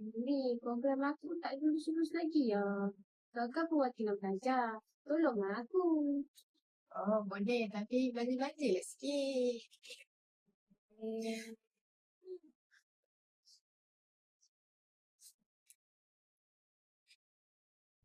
Ni, program aku tak lulus-lulus lagi ya. Kakak perwakilan pelajar. Tolonglah aku. Oh, boleh. Tapi belanja-belanja lah sikit. Eh,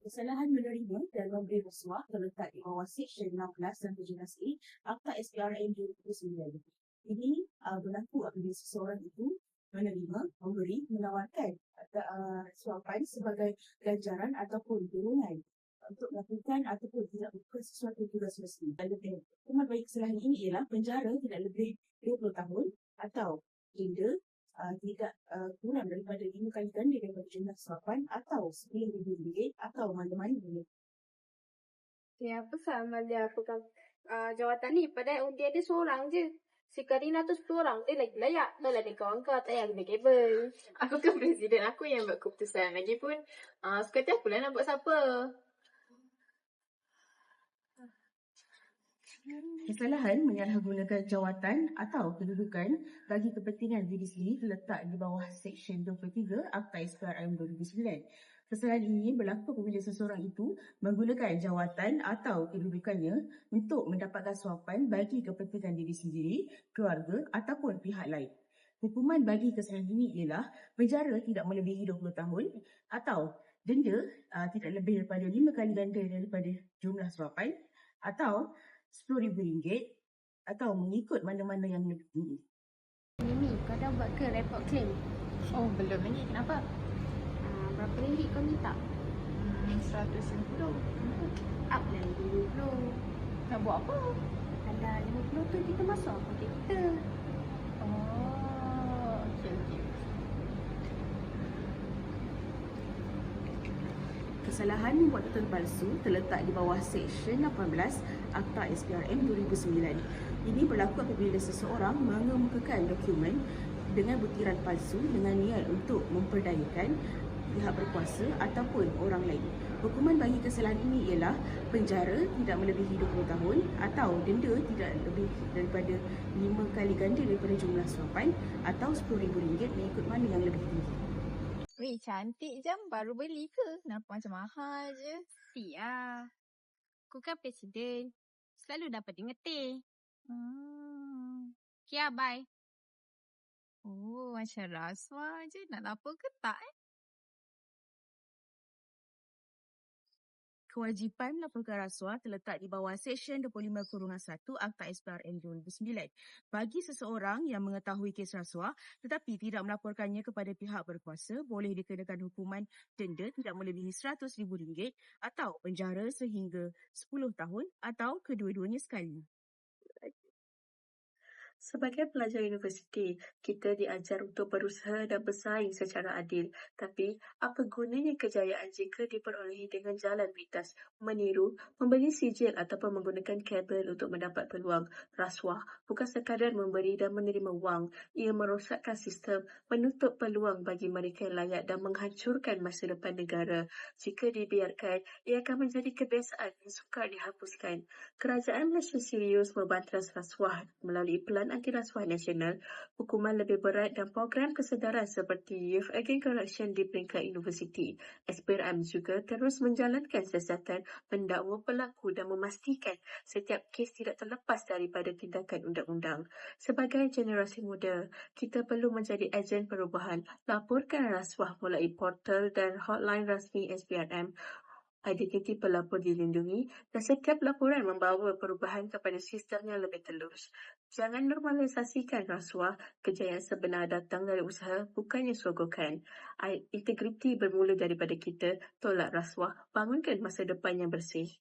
Kesalahan menerima dan memberi rasuah terletak di bawah Seksyen 16 dan 17A Akta SPRM 2009. Ini uh, berlaku apabila seseorang itu menerima, memberi, menawarkan uh, suapan sebagai ganjaran ataupun dorongan untuk melakukan ataupun tidak melakukan sesuatu tugas resmi. Lebih, hukuman bagi kesalahan ini ialah penjara tidak lebih 20 tahun atau denda uh, tidak uh, kurang daripada lima kali ganda daripada jumlah suapan atau RM10,000 atau mana-mana boleh. Ya, apa sama dia aku kan uh, jawatan ni pada undi dia seorang je. Si Karina tu 10 orang. Dia lagi layak. Dah lah dia kawan kau. Tak payah guna kabel. Aku kan presiden aku yang buat keputusan. Lagipun, uh, suka hati aku lah nak buat siapa. Kesalahan menyalahgunakan jawatan atau kedudukan bagi kepentingan diri sendiri terletak di bawah Seksyen 23 Akta SPRM 2009. Kesalahan ini berlaku apabila seseorang itu menggunakan jawatan atau kedudukannya untuk mendapatkan suapan bagi kepentingan diri sendiri, keluarga ataupun pihak lain. Hukuman bagi kesalahan ini ialah penjara tidak melebihi 20 tahun atau denda uh, tidak lebih daripada 5 kali ganda daripada jumlah suapan atau RM10,000 atau mengikut mana-mana yang lebih tinggi. Mimi, kau dah buat ke report claim? Oh, belum lagi. Kenapa? Berapa ringgit kau minta? Hmm, RM150. Up lah RM50. Nak buat apa? Alah, RM50 tu kita masuk akun kita. Oh. Kesalahan membuat tutup palsu terletak di bawah Seksyen 18 Akta SPRM 2009. Ini berlaku apabila seseorang mengemukakan dokumen dengan butiran palsu dengan niat untuk memperdayakan pihak berkuasa ataupun orang lain. Hukuman bagi kesalahan ini ialah penjara tidak melebihi 20 tahun atau denda tidak lebih daripada 5 kali ganda daripada jumlah suapan atau RM10,000 mengikut mana yang lebih tinggi. Weh, cantik jam. Baru beli ke? Kenapa macam mahal je? Si lah. Aku kan presiden. Selalu dapat dengetir. Hmm. Kia, bye. Oh, macam rasuah je. Nak lapor ke tak eh? Kewajipan melaporkan rasuah terletak di bawah Seksyen 25-1 Akta SPRM 2009. Bagi seseorang yang mengetahui kes rasuah tetapi tidak melaporkannya kepada pihak berkuasa, boleh dikenakan hukuman denda tidak melebihi RM100,000 atau penjara sehingga 10 tahun atau kedua-duanya sekali. Sebagai pelajar universiti, kita diajar untuk berusaha dan bersaing secara adil. Tapi, apa gunanya kejayaan jika diperolehi dengan jalan pintas, meniru, membeli sijil ataupun menggunakan kabel untuk mendapat peluang? Rasuah bukan sekadar memberi dan menerima wang. Ia merosakkan sistem, menutup peluang bagi mereka yang layak dan menghancurkan masa depan negara. Jika dibiarkan, ia akan menjadi kebiasaan yang sukar dihapuskan. Kerajaan Malaysia serius membanteras rasuah melalui Pelan Anti-Rasuah Nasional, hukuman lebih berat dan program kesedaran seperti Youth Against Corruption di peringkat universiti. SPRM juga terus menjalankan siasatan mendakwa pelaku dan memastikan setiap kes tidak terlepas daripada tindakan undang-undang. Sebagai generasi muda, kita perlu menjadi ejen perubahan. Laporkan rasuah melalui portal dan hotline rasmi SPRM identiti pelapor dilindungi dan setiap laporan membawa perubahan kepada sistem yang lebih telus. Jangan normalisasikan rasuah, kejayaan sebenar datang dari usaha bukannya sogokan. Integriti bermula daripada kita, tolak rasuah, bangunkan masa depan yang bersih.